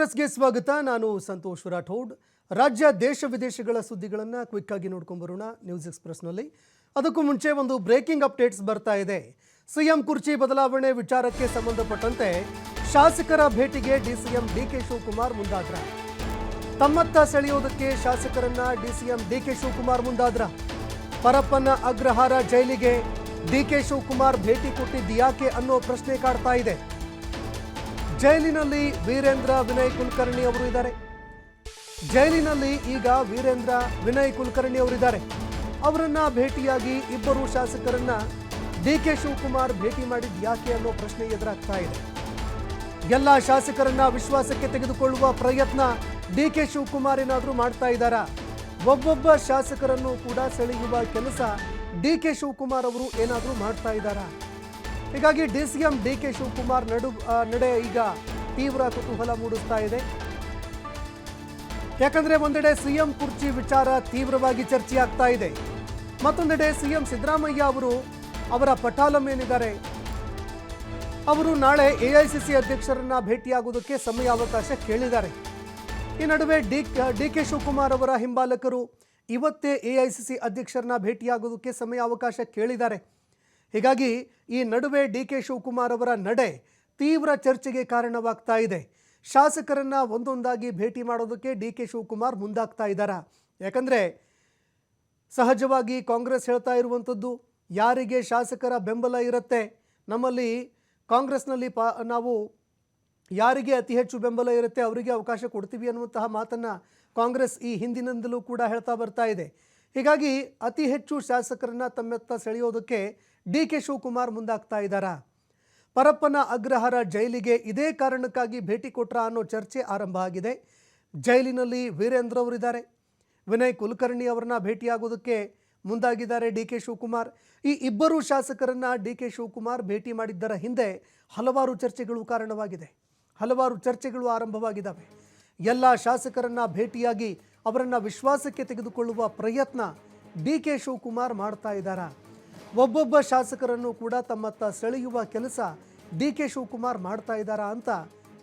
ಕಾಂಗ್ರೆಸ್ಗೆ ಸ್ವಾಗತ. ನಾನು ಸಂತೋಷ್ ರಾಠೋಡ್. ರಾಜ್ಯ, ದೇಶ ವಿದೇಶಗಳ ಸುದ್ದಿಗಳನ್ನು ಕ್ವಿಕ್ ಆಗಿ ನೋಡ್ಕೊಂಡ್ ಬರೋಣ ನ್ಯೂಸ್ ಎಕ್ಸ್ಪ್ರೆಸ್ನಲ್ಲಿ ಅದಕ್ಕೂ ಮುಂಚೆ ಒಂದು ಬ್ರೇಕಿಂಗ್ ಅಪ್ಡೇಟ್ಸ್ ಬರ್ತಾ ಇದೆ. ಸಿಎಂ ಕುರ್ಚಿ ಬದಲಾವಣೆ ವಿಚಾರಕ್ಕೆ ಸಂಬಂಧಪಟ್ಟಂತೆ ಶಾಸಕರ ಭೇಟಿಗೆ ಡಿಸಿಎಂ ಡಿಕೆ ಶಿವಕುಮಾರ್ ಮುಂದಾದ್ರ. ತಮ್ಮತ್ತ ಸೆಳೆಯೋದಕ್ಕೆ ಶಾಸಕರನ್ನ ಡಿಸಿಎಂ ಡಿಕೆ ಶಿವಕುಮಾರ್ ಮುಂದಾದ್ರ. ಪರಪ್ಪನ ಅಗ್ರಹಾರ ಜೈಲಿಗೆ ಡಿಕೆ ಶಿವಕುಮಾರ್ ಭೇಟಿ ಕೊಟ್ಟಿದ್ಯಾಕೆ ಅನ್ನೋ ಪ್ರಶ್ನೆ ಕಾಡ್ತಾ ಇದೆ. ಜೈಲಿನಲ್ಲಿ ವೀರೇಂದ್ರ ವಿನಯ್ ಕುಲಕರ್ಣಿ ಅವರು ಇದ್ದಾರೆ. ಜೈಲಿನಲ್ಲಿ ಈಗ ವೀರೇಂದ್ರ ವಿನಯ್ ಕುಲಕರ್ಣಿ ಅವರಿದ್ದಾರೆ. ಅವರನ್ನ ಭೇಟಿಯಾಗಿ ಇಬ್ಬರು ಶಾಸಕರನ್ನ ಡಿ ಕೆ ಶಿವಕುಮಾರ್ ಭೇಟಿ ಮಾಡಿದ್ ಯಾಕೆ ಅನ್ನೋ ಪ್ರಶ್ನೆ ಎದುರಾಗ್ತಾ ಇದೆ. ಎಲ್ಲ ಶಾಸಕರನ್ನ ವಿಶ್ವಾಸಕ್ಕೆ ತೆಗೆದುಕೊಳ್ಳುವ ಪ್ರಯತ್ನ ಡಿ ಕೆ ಶಿವಕುಮಾರ್ ಏನಾದರೂ ಮಾಡ್ತಾ ಇದ್ದಾರಾ? ಒಬ್ಬೊಬ್ಬ ಶಾಸಕರನ್ನು ಕೂಡ ಸೆಳೆಯುವ ಕೆಲಸ ಡಿ ಕೆ ಶಿವಕುಮಾರ್ ಅವರು ಏನಾದರೂ ಮಾಡ್ತಾ ಇದ್ದಾರಾ? ಹೀಗಾಗಿ D C M D K Shivakumar ನಡು ನಡೆ ಈಗ ತೀವ್ರ ಕುತೂಹಲ ಮೂಡಿಸ್ತಾ ಇದೆ. ಯಾಕಂದ್ರೆ ಒಂದೆಡೆ ಸಿಎಂ ಕುರ್ಚಿ ವಿಚಾರ ತೀವ್ರವಾಗಿ ಚರ್ಚೆ ಆಗ್ತಾ ಇದೆ. ಮತ್ತೊಂದೆಡೆ ಸಿಎಂ ಸಿದ್ದರಾಮಯ್ಯ ಅವರು ಅವರ ಪಟಾಲಂ ಏನಿದ್ದಾರೆ ಅವರು ನಾಳೆ ಎಐಸಿಸಿ ಅಧ್ಯಕ್ಷರನ್ನ ಭೇಟಿಯಾಗುವುದಕ್ಕೆ ಸಮಯಾವಕಾಶ ಕೇಳಿದ್ದಾರೆ. ಈ ನಡುವೆ ಡಿ ಡಿ ಕೆ ಶಿವಕುಮಾರ್ ಅವರ ಹಿಂಬಾಲಕರು ಇವತ್ತೇ ಎಐಸಿಸಿ ಅಧ್ಯಕ್ಷರನ್ನ ಭೇಟಿಯಾಗುವುದಕ್ಕೆ ಸಮಯಾವಕಾಶ ಕೇಳಿದ್ದಾರೆ. ಹೀಗಾಗಿ ಈ ನಡುವೆ ಡಿ ಕೆ ಶಿವಕುಮಾರ್ ಅವರ ನಡೆ ತೀವ್ರ ಚರ್ಚೆಗೆ ಕಾರಣವಾಗ್ತಾ ಇದೆ. ಶಾಸಕರನ್ನ ಒಂದೊಂದಾಗಿ ಭೇಟಿ ಮಾಡೋದಕ್ಕೆ ಡಿ ಕೆ ಶಿವಕುಮಾರ್ ಮುಂದಾಗ್ತಾ ಇದ್ದಾರ. ಯಾಕಂದರೆ ಸಹಜವಾಗಿ ಕಾಂಗ್ರೆಸ್ ಹೇಳ್ತಾ ಇರುವಂಥದ್ದು ಯಾರಿಗೆ ಶಾಸಕರ ಬೆಂಬಲ ಇರುತ್ತೆ? ನಮ್ಮಲ್ಲಿ ಕಾಂಗ್ರೆಸ್ನಲ್ಲಿ ಪಾ, ನಾವು ಯಾರಿಗೆ ಅತಿ ಹೆಚ್ಚು ಬೆಂಬಲ ಇರುತ್ತೆ, ಅವರಿಗೆ ಅವಕಾಶ ಕೊಡ್ತೀವಿ ಅನ್ನುವಂತಹ ಮಾತನ್ನು ಕಾಂಗ್ರೆಸ್ ಈ ಹಿಂದಿನಿಂದಲೂ ಕೂಡ ಹೇಳ್ತಾ ಬರ್ತಾ ಇದೆ. ಹೀಗಾಗಿ ಅತಿ ಹೆಚ್ಚು ಶಾಸಕರನ್ನು ತಮ್ಮತ್ತ ಸೆಳೆಯೋದಕ್ಕೆ ಡಿ ಕೆ ಶಿವಕುಮಾರ್ ಮುಂದಾಗ್ತಾ ಇದ್ದಾರಾ? ಪರಪ್ಪನ ಅಗ್ರಹಾರ ಜೈಲಿಗೆ ಇದೇ ಕಾರಣಕ್ಕಾಗಿ ಭೇಟಿ ಕೊಟ್ರ ಅನ್ನೋ ಚರ್ಚೆ ಆರಂಭ ಆಗಿದೆ. ಜೈಲಿನಲ್ಲಿ ವೀರೇಂದ್ರ ಅವರಿದ್ದಾರೆ. ವಿನಯ್ ಕುಲಕರ್ಣಿ ಅವರನ್ನ ಭೇಟಿಯಾಗೋದಕ್ಕೆ ಮುಂದಾಗಿದ್ದಾರೆ ಡಿ ಕೆ ಶಿವಕುಮಾರ್. ಈ ಇಬ್ಬರು ಶಾಸಕರನ್ನ ಡಿ ಕೆ ಶಿವಕುಮಾರ್ ಭೇಟಿ ಮಾಡಿದ್ದರ ಹಿಂದೆ ಹಲವಾರು ಚರ್ಚೆಗಳು ಕಾರಣವಾಗಿದೆ. ಹಲವಾರು ಚರ್ಚೆಗಳು ಆರಂಭವಾಗಿದ್ದಾವೆ. ಎಲ್ಲ ಶಾಸಕರನ್ನ ಭೇಟಿಯಾಗಿ ಅವರನ್ನ ವಿಶ್ವಾಸಕ್ಕೆ ತೆಗೆದುಕೊಳ್ಳುವ ಪ್ರಯತ್ನ ಡಿ ಕೆ ಶಿವಕುಮಾರ್ ಮಾಡ್ತಾ ಇದ್ದಾರಾ? ಒಬ್ಬೊಬ್ಬ ಶಾಸಕರನ್ನು ಕೂಡ ತಮ್ಮತ್ತ ಸೆಳೆಯುವ ಕೆಲಸ ಡಿ ಕೆ ಶಿವಕುಮಾರ್ ಮಾಡ್ತಾ ಇದ್ದಾರಾ ಅಂತ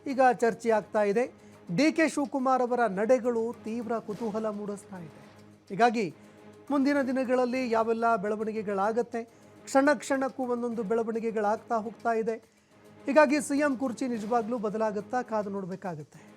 ಈಗ ಚರ್ಚೆ ಆಗ್ತಾ ಇದೆ. ಡಿ ಕೆ ಶಿವಕುಮಾರ್ ಅವರ ನಡೆಗಳು ತೀವ್ರ ಕುತೂಹಲ ಮೂಡಿಸ್ತಾ ಇದೆ. ಹೀಗಾಗಿ ಮುಂದಿನ ದಿನಗಳಲ್ಲಿ ಯಾವೆಲ್ಲ ಬೆಳವಣಿಗೆಗಳಾಗತ್ತೆ? ಕ್ಷಣ ಕ್ಷಣಕ್ಕೂ ಒಂದೊಂದು ಬೆಳವಣಿಗೆಗಳಾಗ್ತಾ ಹೋಗ್ತಾ ಇದೆ. ಹೀಗಾಗಿ ಸಿ ಎಂ ಕುರ್ಚಿ ನಿಜವಾಗ್ಲೂ ಬದಲಾಗುತ್ತಾ ಕಾದು ನೋಡಬೇಕಾಗುತ್ತೆ.